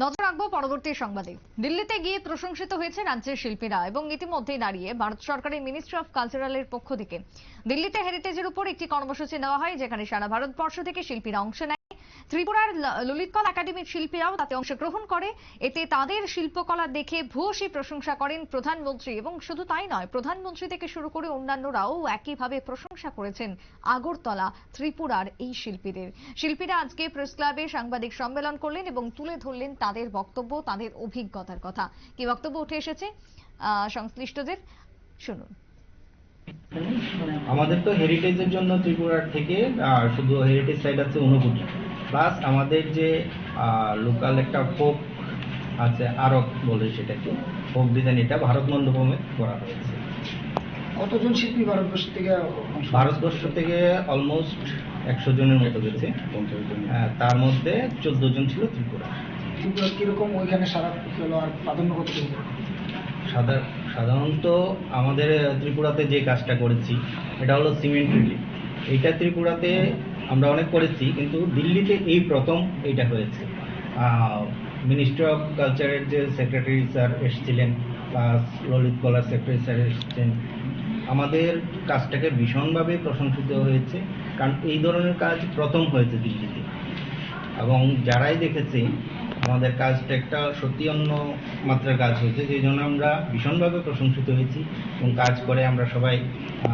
নজর রাখব পরবর্তী সংবাদে। দিল্লিতে গিয়ে প্রশংসিত হয়েছে রাজ্যের শিল্পীরা এবং ইতিমধ্যেই দাঁড়িয়ে ভারত সরকারের মিনিস্ট্রি অফ কালচারালের পক্ষ থেকে। দিল্লিতে হেরিটেজের উপর একটি কর্মসূচি নেওয়া হয়, যেখানে সারা ভারতবর্ষ থেকে শিল্পীরা অংশ নেয়। ত্রিপুরার ললিতকলা একাডেমির শিল্পীরাও তাতে অংশগ্রহণ করে। এতে তাদের শিল্পকলা দেখে ভূয়সী প্রশংসা করেন প্রধানমন্ত্রী এবং শুধু তাই নয়, প্রধানমন্ত্রী থেকে শুরু করে অন্যান্যরাও একইভাবে প্রশংসা করেছেন আগরতলা, ত্রিপুরার এই শিল্পীদের। শিল্পীরা আজকে প্রেস ক্লাবে সাংবাদিক সম্মেলন করলেন এবং তুলে ধরলেন তাদের বক্তব্য, তাদের অভিজ্ঞতার কথা। কি বক্তব্য উঠে এসেছে? সংশ্লিষ্টদের শুনুন। আমাদের তো হেরিটেজের জন্য ত্রিপুরার থেকে শুধু হেরিটেজ সাইড আছে অনুভূতি প্লাস আমাদের যে লোকাল একটা ফোক আছে আরক বলে সেটাকে ফোক ডিজাইন এটা ভারত মণ্ডপমে করা হয়েছে। কতজন শিল্পী ভারতবর্ষ থেকে ভারতবর্ষ থেকে অলমোস্ট একশো জনের মতো গেছে আহ, তার মধ্যে চোদ্দ জন ছিল ত্রিপুরা। ত্রিপুরা কীরকম ওইখানে সারা পেল আর প্রাধান্য সাধার- সাধারণত আমাদের ত্রিপুরাতে যে কাজটা করেছি এটা হলো সিমেন্ট রিলিফ এটা ত্রিপুরাতে আমরা অনেক করেছি কিন্তু দিল্লিতে এই প্রথম এটা হয়েছে। মিনিস্ট্রি অফ কালচারের যে সেক্রেটারি স্যার এসেছিলেন প্লাস ললিত কলার সেক্রেটারি স্যার এসেছেন, আমাদের কাজটাকে ভীষণভাবে প্রশংসিত হয়েছে, কারণ এই ধরনের কাজ প্রথম হয়েছে দিল্লিতে। এবং যারাই দেখেছে আমাদের কাজটা একটা সত্যি অন্য মাত্রার কাজ হয়েছে সেই জন্য আমরা ভীষণভাবে প্রশংসিত হয়েছি এবং কাজ করে আমরা সবাই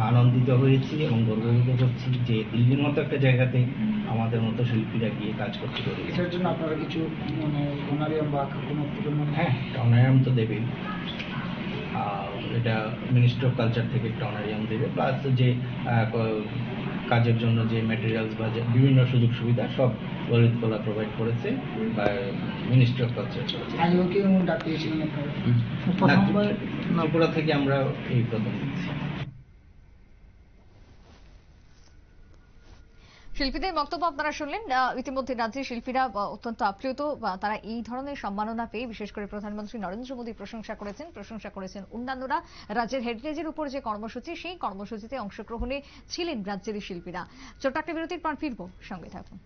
আনন্দিত হয়েছি এবং গর্ববোধ করছি যে দিল্লির মতো একটা জায়গাতে আমাদের মতো শিল্পীরা গিয়ে কাজ করতে পেরেছে। এটার জন্য আপনারা কিছু মানে অনারিয়াম বা কোনো হ্যাঁ অনারিয়াম তো দেবেই। আর এটা মিনিস্ট্রি অফ কালচার থেকে একটা অনারিয়াম দেবে প্লাস যে কাজের জন্য যে ম্যাটেরিয়ালস বা যে বিভিন্ন সুযোগ সুবিধা সব ললিত কলা প্রোভাইড করেছে বা মিনিস্ট্রি অফ কালচার করেছে। ত্রিপুরা থেকে আমরা এই প্রথম শিল্পীদের বক্তব্য আপনারা শুনলেন। ইতিমধ্যে রাজ্যের শিল্পীরা অত্যন্ত আপ্লুত তারা এই ধরনের সম্মাননা পেয়ে, বিশেষ করে প্রধানমন্ত্রী নরেন্দ্র মোদী প্রশংসা করেছেন প্রশংসা করেছেন অন্যান্যরা। রাজ্যের হেরিটেজের উপর যে কর্মসূচি, সেই কর্মসূচিতে অংশগ্রহণে ছিলেন রাজ্যের শিল্পীরা। ছোট্ট একটা বিরতির পর ফিরবো। সঙ্গে থাকুন।